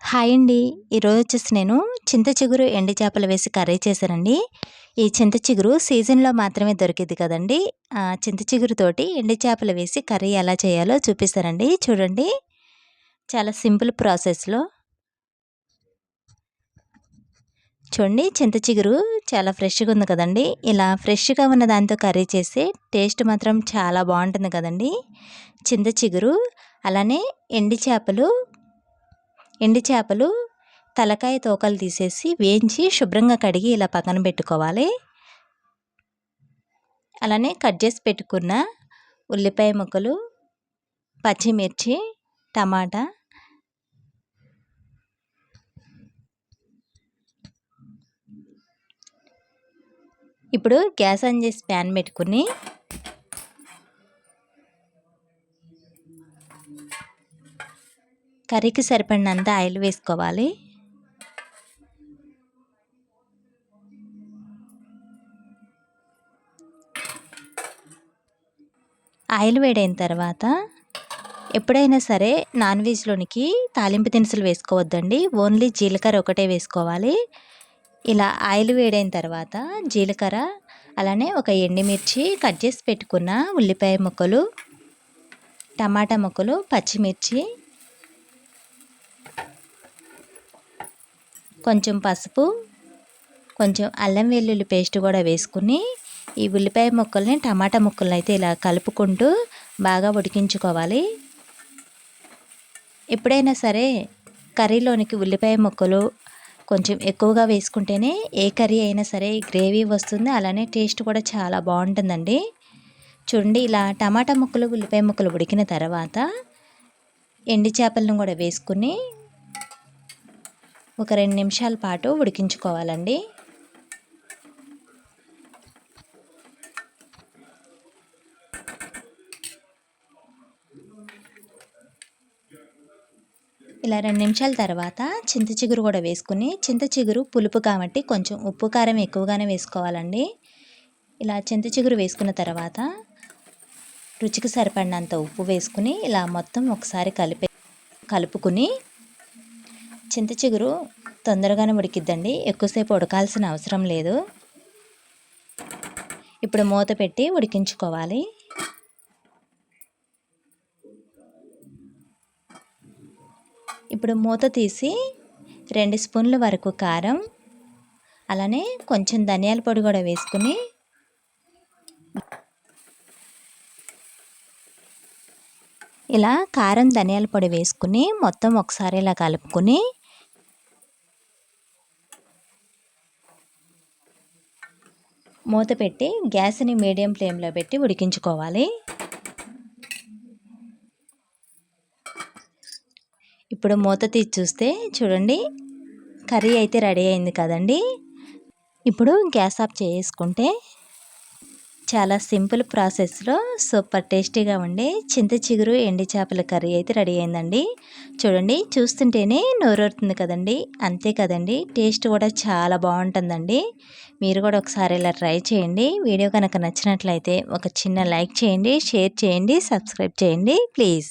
Hi అండి. ఈరోజు వచ్చేసి నేను చింత చిగురు ఎండి చేపలు వేసి కర్రీ చేశానండి. ఈ చింత చిగురు సీజన్లో మాత్రమే దొరికింది కదండి. చింత చిగురుతోటి ఎండి చేపలు వేసి కర్రీ ఎలా చేయాలో చూపిస్తానండి. చూడండి. చాలా సింపుల్ ప్రాసెస్లో. చూడండి చింత చిగురు చాలా ఫ్రెష్గా ఉంది కదండి. ఇలా ఫ్రెష్గా ఉన్న దాంతో కర్రీ చేస్తే టేస్ట్ మాత్రం చాలా బాగుంటుంది కదండి. చింత చిగురు అలానే ఎండి చేపలు ఎండి చేపలు తలకాయ తోకలు తీసేసి వేయించి శుభ్రంగా కడిగి ఇలా పక్కన పెట్టుకోవాలి. అలానే కట్ చేసి పెట్టుకున్న ఉల్లిపాయ ముక్కలు పచ్చిమిర్చి టమాటా ఇప్పుడు గ్యాస్ ఆన్ చేసి ప్యాన్ పెట్టుకుని కర్రీకి సరిపడినంత ఆయిల్ వేసుకోవాలి. ఆయిల్ వేడైన తర్వాత ఎప్పుడైనా సరే నాన్ వెజ్లోనికి తాలింపు దినుసులు వేసుకోవద్దండి. ఓన్లీ జీలకర్ర ఒకటే వేసుకోవాలి. ఇలా ఆయిల్ వేడైన తర్వాత జీలకర్ర అలానే ఒక ఎండుమిర్చి కట్ చేసి పెట్టుకున్న ఉల్లిపాయ ముక్కలు టమాటా ముక్కలు పచ్చిమిర్చి కొంచెం పసుపు కొంచెం అల్లం వెల్లుల్లి పేస్ట్ కూడా వేసుకుని ఈ ఉల్లిపాయ ముక్కల్ని టమాటా ముక్కల్ని అయితే ఇలా కలుపుకుంటూ బాగా ఉడికించుకోవాలి. ఎప్పుడైనా సరే కర్రీలోనికి ఉల్లిపాయ ముక్కలు కొంచెం ఎక్కువగా వేసుకుంటేనే ఏ కర్రీ అయినా సరే గ్రేవీ వస్తుంది. అలానే టేస్ట్ కూడా చాలా బాగుంటుందండి. చూడండి ఇలా టమాటా ముక్కలు ఉల్లిపాయ ముక్కలు ఉడికిన తర్వాత ఎండి చేపలను కూడా వేసుకుని ఒక రెండు నిమిషాల పాటు ఉడికించుకోవాలండి. ఇలా రెండు నిమిషాల తర్వాత చింత చిగురు కూడా వేసుకుని చింత చిగురు పులుపు కాబట్టి కొంచెం ఉప్పు కారం ఎక్కువగానే వేసుకోవాలండి. ఇలా చింత చిగురు వేసుకున్న తర్వాత రుచికి సరిపడినంత ఉప్పు వేసుకుని ఇలా మొత్తం ఒకసారి కలిపే కలుపుకుని చింత చిగురు తొందరగానే ఉడికిద్దండి. ఎక్కువసేపు ఉడకాల్సిన అవసరం లేదు. ఇప్పుడు మూత పెట్టి ఉడికించుకోవాలి. ఇప్పుడు మూత తీసి రెండు స్పూన్ల వరకు కారం అలానే కొంచెం ధనియాల పొడి కూడా వేసుకుని ఇలా కారం ధనియాల పొడి వేసుకుని మొత్తం ఒకసారి ఇలా కలుపుకొని మూత పెట్టి గ్యాస్ని మీడియం ఫ్లేమ్లో పెట్టి ఉడికించుకోవాలి. ఇప్పుడు మూత తీసి చూస్తే చూడండి కర్రీ అయితే రెడీ అయింది కదండి. ఇప్పుడు గ్యాస్ ఆఫ్ చేసుకుంటే చాలా సింపుల్ ప్రాసెస్లో సూపర్ టేస్టీగా ఉండే చింత చిగురు ఎండి చేపల కర్రీ అయితే రెడీ అయిందండి. చూడండి చూస్తుంటేనే నోరూరుతుంది కదండి. అంతే కదండి టేస్ట్ కూడా చాలా బాగుంటుందండి. మీరు కూడా ఒకసారి ఇలా ట్రై చేయండి. వీడియో కనుక నచ్చినట్లయితే ఒక చిన్న లైక్ చేయండి షేర్ చేయండి సబ్స్క్రైబ్ చేయండి ప్లీజ్.